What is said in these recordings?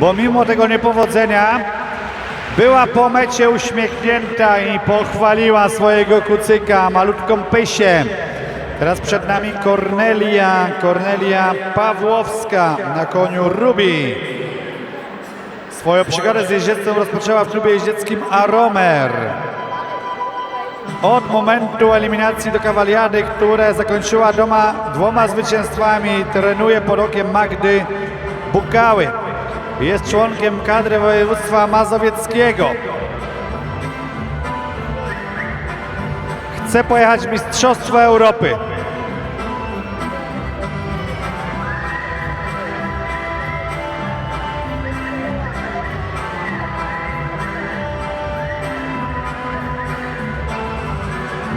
bo mimo tego niepowodzenia była po mecie uśmiechnięta i pochwaliła swojego kucyka, malutką Pysię. Teraz przed nami Kornelia, Kornelia Pawłowska na koniu Rubi. Swoją przygodę z jeździectwem rozpoczęła w klubie jeździeckim Aromer. Od momentu eliminacji do kawaliady, które zakończyła doma dwoma zwycięstwami, trenuje pod okiem Magdy Bukały. Jest członkiem kadry województwa mazowieckiego. Chce pojechać Mistrzostwo Europy.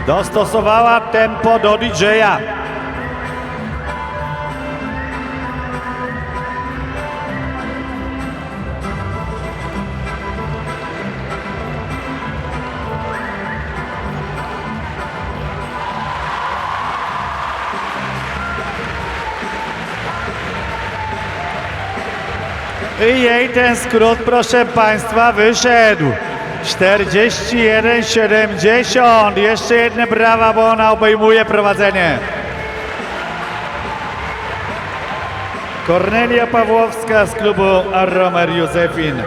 Dostosowała tempo do DJ-a. I jej ten skrót, proszę Państwa, wyszedł. 41-70. Jeszcze jedne brawa, bo ona obejmuje prowadzenie. Kornelia Pawłowska z klubu Arromer Józefin.